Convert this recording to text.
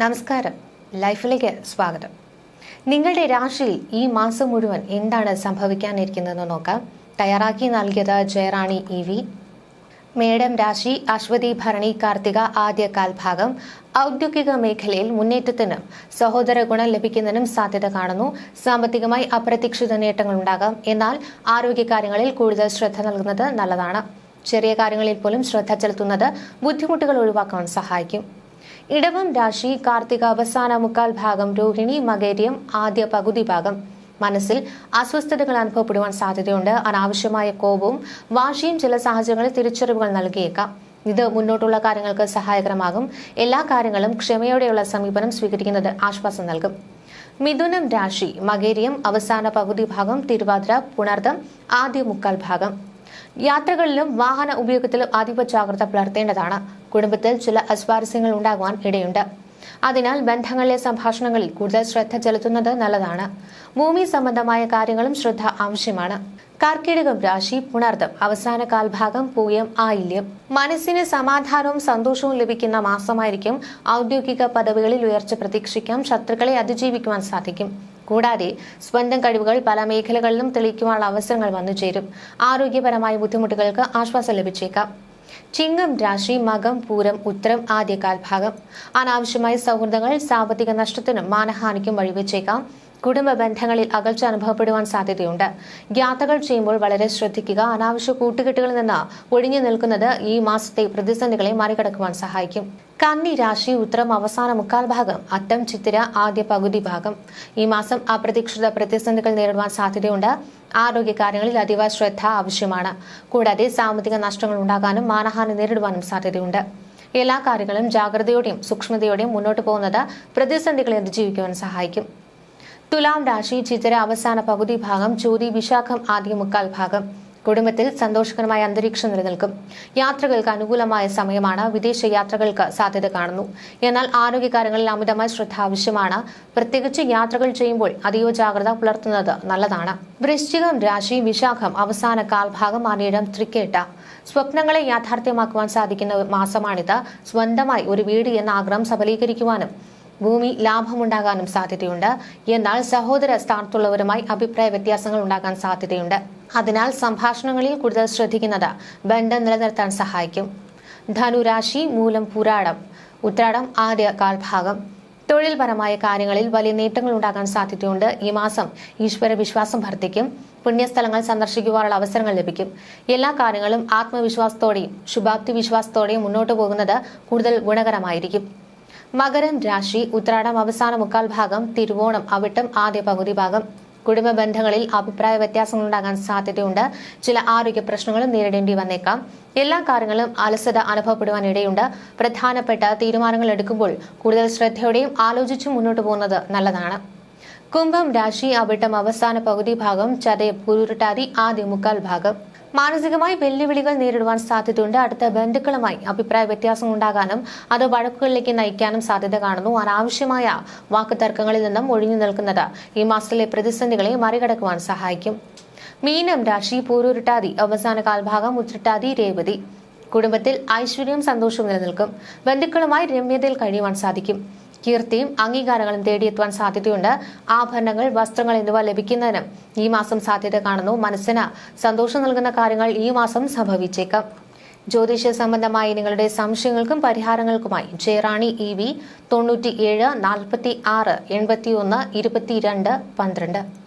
നമസ്കാരം. ലൈഫിലേക്ക് സ്വാഗതം. നിങ്ങളുടെ രാശിയിൽ ഈ മാസം മുഴുവൻ എന്താണ് സംഭവിക്കാനിരിക്കുന്നതെന്ന് നോക്കാം. തയ്യാറാക്കി നൽകിയത് ജയറാണി ഇ വി മേഡം രാശി അശ്വതി ഭരണി കാർത്തിക ആദ്യ കാൽഭാഗം ഔദ്യോഗിക മേഖലയിൽ മുന്നേറ്റത്തിനും സഹോദര ഗുണം ലഭിക്കുന്നതിനും സാധ്യത കാണുന്നു. സാമ്പത്തികമായി അപ്രതീക്ഷിത നേട്ടങ്ങൾ ഉണ്ടാകാം. എന്നാൽ ആരോഗ്യകാര്യങ്ങളിൽ കൂടുതൽ ശ്രദ്ധ നൽകുന്നത് നല്ലതാണ്. ചെറിയ കാര്യങ്ങളിൽ പോലും ശ്രദ്ധ ചെലുത്തുന്നത് ബുദ്ധിമുട്ടുകൾ ഒഴിവാക്കാൻ സഹായിക്കും. ഇടവം രാശി കാർത്തിക അവസാന മുക്കാൽ ഭാഗം രോഹിണി മകേരിയം ആദ്യ പകുതി ഭാഗം. മനസ്സിൽ അസ്വസ്ഥതകൾ അനുഭവപ്പെടുവാൻ സാധ്യതയുണ്ട്. അനാവശ്യമായ കോപവും വാശിയും ചില സാഹചര്യങ്ങളിൽ തിരിച്ചറിവുകൾ നൽകിയേക്കാം. ഇത് മുന്നോട്ടുള്ള കാര്യങ്ങൾക്ക് സഹായകരമാകും. എല്ലാ കാര്യങ്ങളും ക്ഷമയോടെയുള്ള സമീപനം സ്വീകരിക്കുന്നത് ആശ്വാസം നൽകും. മിഥുനം രാശി മകേരിയം അവസാന പകുതി ഭാഗം തിരുവാതിര പുണർദം ആദ്യ മുക്കാൽ ഭാഗം. യാത്രകളിലും വാഹന ഉപയോഗത്തിലും അതീവ ജാഗ്രത പുലർത്തേണ്ടതാണ്. കുടുംബത്തിൽ ചില അസ്വാരസ്യങ്ങൾ ഉണ്ടാകുവാൻ ഇടയുണ്ട്. അതിനാൽ ബന്ധങ്ങളിലെ സംഭാഷണങ്ങളിൽ കൂടുതൽ ശ്രദ്ധ ചെലുത്തുന്നത് നല്ലതാണ്. ഭൂമി സംബന്ധമായ കാര്യങ്ങളും ശ്രദ്ധ ആവശ്യമാണ്. കർക്കിടകം രാശി പുണർദം അവസാന കാൽഭാഗം പൂയം ആയില്യം. മനസ്സിന് സമാധാനവും സന്തോഷവും ലഭിക്കുന്ന മാസമായിരിക്കും. ഔദ്യോഗിക പദവികളിൽ ഉയർച്ച പ്രതീക്ഷിക്കാം. ശത്രുക്കളെ അതിജീവിക്കുവാൻ സാധിക്കും. കൂടാതെ സ്വന്തം കഴിവുകൾ പല മേഖലകളിലും തെളിയിക്കുവാനുള്ള അവസരങ്ങൾ വന്നു ചേരും ആരോഗ്യപരമായ ബുദ്ധിമുട്ടുകൾക്ക് ആശ്വാസം ലഭിച്ചേക്കാം. ചിങ്ങം രാശി മകം പൂരം ഉത്തരം ആദ്യകാൽ ഭാഗം അനാവശ്യമായ സൗഹൃദങ്ങൾ സാമ്പത്തിക നഷ്ടത്തിനും മാനഹാനിക്കും വഴിവെച്ചേക്കാം. കുടുംബ ബന്ധങ്ങളിൽ അകൽച്ച അനുഭവപ്പെടുവാൻ സാധ്യതയുണ്ട്. യാത്രകൾ ചെയ്യുമ്പോൾ വളരെ ശ്രദ്ധിക്കുക. അനാവശ്യ കൂട്ടുകെട്ടുകളിൽ നിന്ന് ഒഴിഞ്ഞു നിൽക്കുന്നത് ഈ മാസത്തെ പ്രതിസന്ധികളെ മറികടക്കുവാൻ സഹായിക്കും. കന്നി രാശി ഉത്തരം അവസാന മുക്കാൽ ഭാഗം അത്തം ചിത്തിര ആദ്യ പകുതി ഭാഗം. ഈ മാസം അപ്രതീക്ഷിത പ്രതിസന്ധികൾ നേരിടുവാൻ സാധ്യതയുണ്ട്. ആരോഗ്യ കാര്യങ്ങളിൽ അതീവ ശ്രദ്ധ ആവശ്യമാണ്. കൂടാതെ സാമ്പത്തിക നഷ്ടങ്ങൾ ഉണ്ടാകാനും മാനഹാനി നേരിടുവാനും സാധ്യതയുണ്ട്. എല്ലാ കാര്യങ്ങളും ജാഗ്രതയോടെയും സൂക്ഷ്മതയോടെയും മുന്നോട്ട് പോകുന്നത് പ്രതിസന്ധികളെ അതിജീവിക്കുവാൻ സഹായിക്കും. തുലാം രാശി ചിത്തിര അവസാന പകുതി ഭാഗം ജ്യോതി വിശാഖം ആദ്യ മുക്കാൽ ഭാഗം. കുടുംബത്തിൽ സന്തോഷകരമായ അന്തരീക്ഷം നിലനിൽക്കും. യാത്രകൾക്ക് അനുകൂലമായ സമയമാണ്. വിദേശ യാത്രകൾക്ക് സാധ്യത കാണുന്നു. എന്നാൽ ആരോഗ്യകാര്യങ്ങളിൽ അമിതമായ ശ്രദ്ധ ആവശ്യമാണ്. പ്രത്യേകിച്ച് യാത്രകൾ ചെയ്യുമ്പോൾ അതീവ ജാഗ്രത പുലർത്തുന്നത് നല്ലതാണ്. വൃശ്ചികം രാശി വിശാഖം അവസാന കാൽഭാഗം അനീഴം തൃക്കേട്ട. സ്വപ്നങ്ങളെ യാഥാർത്ഥ്യമാക്കുവാൻ സാധിക്കുന്ന മാസമാണിത്. സ്വന്തമായി ഒരു വീട് എന്ന ആഗ്രഹം സബലീകരിക്കുവാനും ഭൂമി ലാഭമുണ്ടാകാനും സാധ്യതയുണ്ട്. എന്നാൽ സഹോദര സ്ഥാനത്തുള്ളവരുമായി അഭിപ്രായ വ്യത്യാസങ്ങൾ ഉണ്ടാകാൻ സാധ്യതയുണ്ട്. അതിനാൽ സംഭാഷണങ്ങളിൽ കൂടുതൽ ശ്രദ്ധിക്കുന്നത് ബന്ധം നിലനിർത്താൻ സഹായിക്കും. ധനുരാശി മൂലം പുരാടം ഉത്രാടം ആദ്യ കാൽഭാഗം. തൊഴിൽപരമായ കാര്യങ്ങളിൽ വലിയ നേട്ടങ്ങൾ ഉണ്ടാകാൻ സാധ്യതയുണ്ട്. ഈ മാസം ഈശ്വര വിശ്വാസം വർദ്ധിക്കും. പുണ്യസ്ഥലങ്ങൾ സന്ദർശിക്കുവാനുള്ള അവസരങ്ങൾ ലഭിക്കും. എല്ലാ കാര്യങ്ങളും ആത്മവിശ്വാസത്തോടെയും ശുഭാപ്തി വിശ്വാസത്തോടെയും മുന്നോട്ട് പോകുന്നത് കൂടുതൽ ഗുണകരമായിരിക്കും. മകരം രാശി ഉത്രാടം അവസാന മുക്കാൽ ഭാഗം തിരുവോണം അവിട്ടം ആദ്യ പകുതി ഭാഗം. കുടുംബ ബന്ധങ്ങളിൽ അഭിപ്രായ വ്യത്യാസങ്ങൾ ഉണ്ടാകാൻ സാധ്യതയുണ്ട്. ചില ആരോഗ്യ പ്രശ്നങ്ങളും നേരിടേണ്ടി വന്നേക്കാം. എല്ലാ കാര്യങ്ങളും അലസത അനുഭവപ്പെടുവാൻ ഇടയുണ്ട്. പ്രധാനപ്പെട്ട തീരുമാനങ്ങൾ എടുക്കുമ്പോൾ കൂടുതൽ ശ്രദ്ധയോടെയും ആലോചിച്ച് മുന്നോട്ട് പോകുന്നത് നല്ലതാണ്. കുംഭം രാശി അവിട്ടം അവസാന പകുതി ഭാഗം ചതയ പുരുട്ടാതി ആദ്യ മുക്കാൽ ഭാഗം. മാനസികമായി വെല്ലുവിളികൾ നേരിടുവാൻ സാധ്യതയുണ്ട്. അടുത്ത ബന്ധുക്കളുമായി അഭിപ്രായ വ്യത്യാസം ഉണ്ടാകാനും അത് വഴക്കുകളിലേക്ക് നയിക്കാനും സാധ്യത കാണുന്നു. അനാവശ്യമായ വാക്കുതർക്കങ്ങളിൽ നിന്നും ഒഴിഞ്ഞു നിൽക്കുന്നത് ഈ മാസത്തിലെ പ്രതിസന്ധികളെ മറികടക്കുവാൻ സഹായിക്കും. മീനം രാശി പൂരുരുട്ടാതി അവസാന കാൽഭാഗം ഉച്ചിട്ടാതി രേവതി. കുടുംബത്തിൽ ഐശ്വര്യവും സന്തോഷവും നിലനിൽക്കും. ബന്ധുക്കളുമായി രമ്യതയിൽ കഴിയുവാൻ സാധിക്കും. കീർത്തിയും അംഗീകാരങ്ങളും തേടിയെത്തുവാൻ സാധ്യതയുണ്ട്. ആഭരണങ്ങൾ വസ്ത്രങ്ങൾ എന്നിവ ലഭിക്കുന്നതിനും ഈ മാസം സാധ്യത കാണുന്നു. മനസ്സിന് സന്തോഷം നൽകുന്ന കാര്യങ്ങൾ ഈ മാസം സംഭവിച്ചേക്കാം ജ്യോതിഷ സംബന്ധമായ നിങ്ങളുടെ സംശയങ്ങൾക്കും പരിഹാരങ്ങൾക്കുമായി ജയറാണി ഇ വി തൊണ്ണൂറ്റി ഏഴ് നാൽപ്പത്തി ആറ് എൺപത്തി ഒന്ന് ഇരുപത്തിരണ്ട് പന്ത്രണ്ട്.